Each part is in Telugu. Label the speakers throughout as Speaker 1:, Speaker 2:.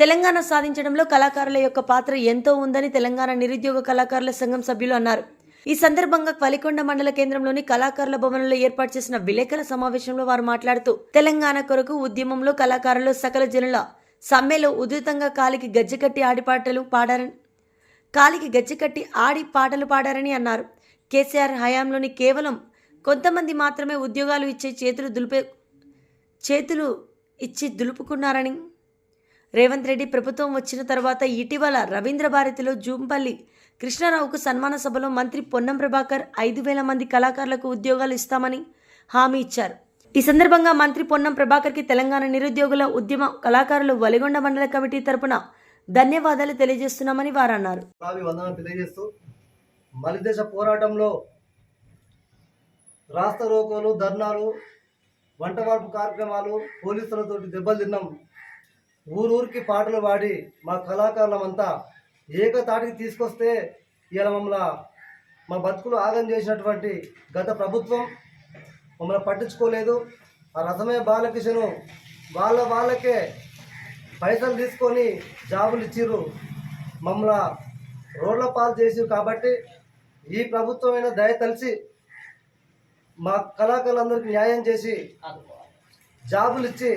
Speaker 1: తెలంగాణ సాధించడంలో కళాకారుల యొక్క పాత్ర ఎంతో ఉందని తెలంగాణ నిరుద్యోగ కళాకారుల సంఘం సభ్యులు అన్నారు. ఈ సందర్భంగా కలికొండ మండల కేంద్రంలోని కళాకారుల భవనంలో ఏర్పాటు చేసిన విలేకరుల సమావేశంలో వారు మాట్లాడుతూ తెలంగాణ కొరకు ఉద్యమంలో కళాకారులు సకల జనుల సమ్మెలో ఉధృతంగా కాలికి గజ్జెకట్టి ఆడిపాటలు పాడారని కాలికి గజ్జెకట్టి ఆడి పాటలు పాడారని అన్నారు. కేసీఆర్ హయాంలోని కేవలం కొంతమంది మాత్రమే ఉద్యోగాలు ఇచ్చే చేతులు దులిపే చేతులు ఇచ్చి దులుపుకున్నారని రేవంత్ రెడ్డి ప్రభుత్వం వచ్చిన తర్వాత ఇటీవల రవీంద్ర భారతిలో జూంపల్లి కృష్ణారావుకు సన్మాన సభలో మంత్రి పొన్నం ప్రభాకర్ ఐదు వేల మంది కళాకారులకు ఉద్యోగాలు ఇస్తామని హామీ ఇచ్చారు. ఈ సందర్భంగా మంత్రి పొన్నం ప్రభాకర్కి తెలంగాణ నిరుద్యోగుల ఉద్యమ కళాకారులు వలిగొండ మండల కమిటీ తరపున ధన్యవాదాలు తెలియజేస్తున్నామని వారు అన్నారు
Speaker 2: తెలియజేస్తూ మలిదేశ పోరాటంలో రాష్ట్ర రోకోలు ధర్నాలు వంట మార్పు కార్యక్రమాలు పోలీసులతోటి దెబ్బలు తిన్నాం ఊరూరికి పాటలు పాడి మా కళాకారులమంతా ఏకతాటికి తీసుకొస్తే ఇలా మమ్మల్ని మా బతుకులు ఆగం చేసినటువంటి గత ప్రభుత్వం మమ్మల్ని పట్టించుకోలేదు. ఆ రసమయ బాలకృష్ణను వాళ్ళ వాళ్ళకే పైసలు తీసుకొని జాబులు ఇచ్చిర్రు. మమ్మల్ని రోడ్ల పాలు చేసిరు కాబట్టి ఈ ప్రభుత్వమైన దయ తలిచి మా కళాకారులందరికీ న్యాయం చేసి జాబులు ఇచ్చి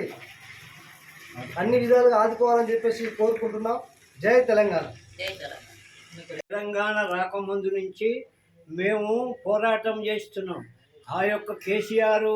Speaker 2: అన్ని విధాలుగా ఆదుకోవాలని చెప్పేసి కోరుకుంటున్నాం. జై తెలంగాణ.
Speaker 3: తెలంగాణ రాకముందు నుంచి మేము పోరాటం చేస్తున్నాం. ఆ యొక్క కేసీఆర్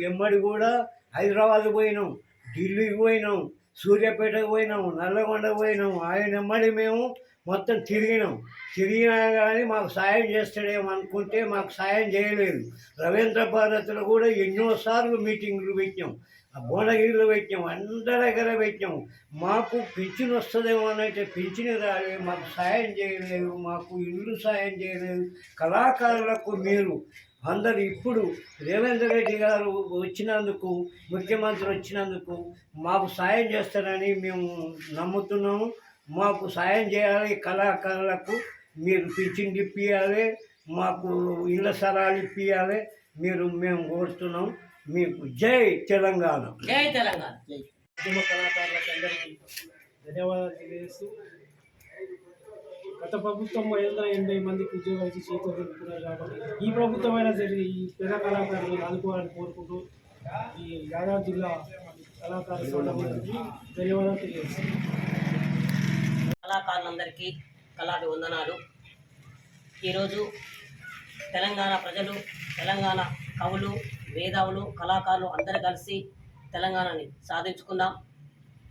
Speaker 3: ఎమ్మడి కూడా హైదరాబాద్ పోయినాం ఢిల్లీకి పోయినాం. సూర్యాపేటకు పోయినాము నల్లగొండకు పోయినాము. ఆయన మళ్ళీ మేము మొత్తం తిరిగినాం. తిరిగినా కానీ మాకు సాయం చేస్తాడేమో అనుకుంటే మాకు సాయం చేయలేదు. రవీంద్ర భారత్లో కూడా ఎన్నోసార్లు మీటింగ్లు పెట్టాం ఆ భువనగిరిలో పెట్టాం అందరి దగ్గర పెట్టాం మాకు పింఛన్ వస్తుందేమో అని అయితే పింఛన్ రాలేదు మాకు సాయం చేయలేదు మాకు ఇల్లు సాయం చేయలేదు. కళాకారులకు మీరు అందరు ఇప్పుడు రేవేంద్ర రెడ్డి గారు వచ్చినందుకు ముఖ్యమంత్రి వచ్చినందుకు మాకు సాయం చేస్తారని మేము నమ్ముతున్నాము. మాకు సాయం చేయాలి కళాకారులకు మీరు పింఛన్ ఇప్పియాలి మాకు ఇళ్ళ స్థలాలు ఇప్పియాలి మీరు మేము కోరుతున్నాం మీకు జై తెలంగాణ.
Speaker 4: జై తెలంగాణ.
Speaker 5: ఉద్యమ కళాకారులకు అందరికీ ధన్యవాదాలు తెలియజేస్తూ గత ప్రభుత్వం ఐదు వందల ఎనభై మందికి ఉద్యోగాలు ఇచ్చి చేతులు కాబట్టి ఈ ప్రభుత్వం అయినా సరే ఈ పేద కళాకారులను ఆదుకోవాలని కోరుకుంటూ ఈ యాదాద్రి జిల్లా కళాకారులు ధన్యవాదాలు తెలియజేస్తాను
Speaker 4: కళాకారులందరికీ కళాటి వందనాలు ఈరోజు తెలంగాణ ప్రజలు తెలంగాణ కవులు మేధావులు కళాకారులు అందరూ కలిసి తెలంగాణని సాధించుకున్నాం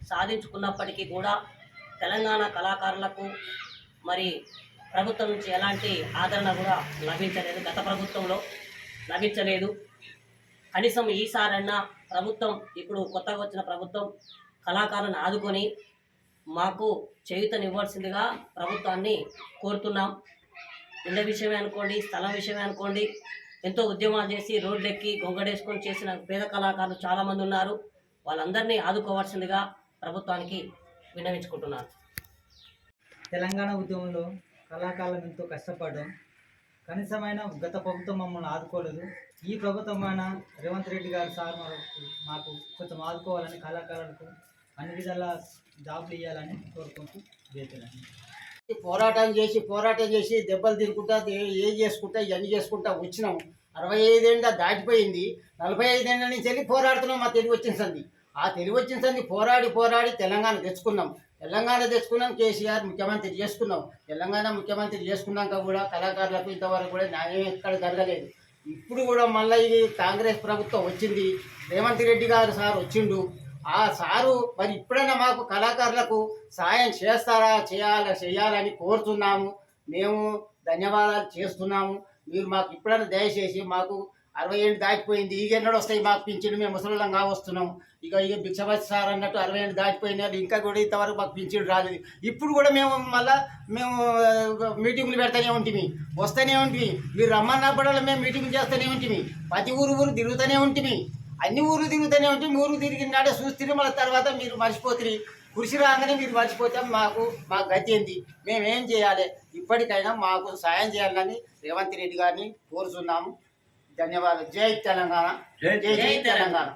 Speaker 4: సాధించుకున్నప్పటికీ కూడా తెలంగాణ కళాకారులకు మరి ప్రభుత్వం నుంచి ఎలాంటి ఆదరణ కూడా లభించలేదు. గత ప్రభుత్వంలో లభించలేదు. కనీసం ఈసారన్నా ప్రభుత్వం ఇప్పుడు కొత్తగా వచ్చిన ప్రభుత్వం కళాకారులను ఆదుకొని మాకు చేయుతనివ్వాల్సిందిగా ప్రభుత్వాన్ని కోరుతున్నాం. ఇళ్ళ విషయమే అనుకోండి స్థలం విషయమే అనుకోండి ఎంతో ఉద్యమాలు చేసి రోడ్లెక్కి గొంగడేసుకొని చేసిన పేద కళాకారులు చాలామంది ఉన్నారు. వాళ్ళందరినీ ఆదుకోవాల్సిందిగా ప్రభుత్వానికి విన్నవించుకుంటున్నాను.
Speaker 6: తెలంగాణ ఉద్యమంలో కళాకారులం ఎంతో కష్టపడ్డాం. కనీసమైన గత ప్రభుత్వం మమ్మల్ని ఆదుకోలేదు. ఈ ప్రభుత్వం అయినా రేవంత్ రెడ్డి గారు సార్ మాకు మాకు కొంచెం ఆదుకోవాలని కళాకారులకు అన్ని విధాల జాబ్లు ఇవ్వాలని కోరుకుంటూ జైతెలంగాణ
Speaker 7: పోరాటం చేసి పోరాటం చేసి దెబ్బలు తినుకుంటా ఏ- ఏం చేసుకుంటా ఇవన్నీ చేసుకుంటా వచ్చినాం. అరవై ఐదేళ్ళ దాటిపోయింది. నలభై ఐదేళ్ళ నుంచి వెళ్ళి పోరాడుతున్నాం మా తెలివి వచ్చిన సంది ఆ తెలివి వచ్చిన సంది పోరాడి పోరాడి తెలంగాణ తెచ్చుకున్నాం. తెలంగాణ తెచ్చుకున్నాం కేసీఆర్ ముఖ్యమంత్రి చేసుకున్నాం. తెలంగాణ ముఖ్యమంత్రి చేసుకున్నాక కూడా కళాకారులకు ఇంతవరకు కూడా న్యాయం ఎక్కడ జరగలేదు. ఇప్పుడు కూడా మళ్ళీ ఇది కాంగ్రెస్ ప్రభుత్వం వచ్చింది. రేవంత్ రెడ్డి గారు సార్ వచ్చిండు. ఆ సారు మరి ఇప్పుడైనా మాకు కళాకారులకు సాయం చేస్తారా చేయాలా చేయాలని కోరుతున్నాము. మేము ధన్యవాదాలు చేస్తున్నాము. మీరు మాకు ఇప్పుడైనా దయచేసి మాకు అరవై ఏళ్ళు దాటిపోయింది. ఇక ఎన్నడూ వస్తాయి మాకు పింఛను మేము ముసలిళ్ళం వస్తున్నాం. ఇక ఇక భిక్షపతి సార్ అన్నట్టు అరవై ఏళ్ళు దాటిపోయినారు ఇంకా కూడా ఇంతవరకు మాకు పింఛను రాలేదు. ఇప్పుడు కూడా మేము మళ్ళా మేము మీటింగులు పెడతానే ఉంటుంది వస్తూనే ఉంటుంది మీరు రమ్మన్నప్పుడు మేము మీటింగ్ చేస్తూనే ఉంటుంది ప్రతి ఊరు ఊరు తిరుగుతూనే ఉంటుంది అన్ని ఊర్లు తిరుగుతూనే ఉంటే ఊరు తిరిగినాడే చూస్తే మళ్ళీ తర్వాత మీరు మర్చిపోతుంది కృషి రాగానే మీరు మర్చిపోతే మాకు మా గతి ఏంది? మేమేం చేయాలి? ఇప్పటికైనా మాకు సాయం చేయాలని రేవంత్ రెడ్డి గారిని కోరుతున్నాము ధన్యవాదాలు. జై తెలంగాణ.
Speaker 3: జై
Speaker 7: జై. తెలంగాణ.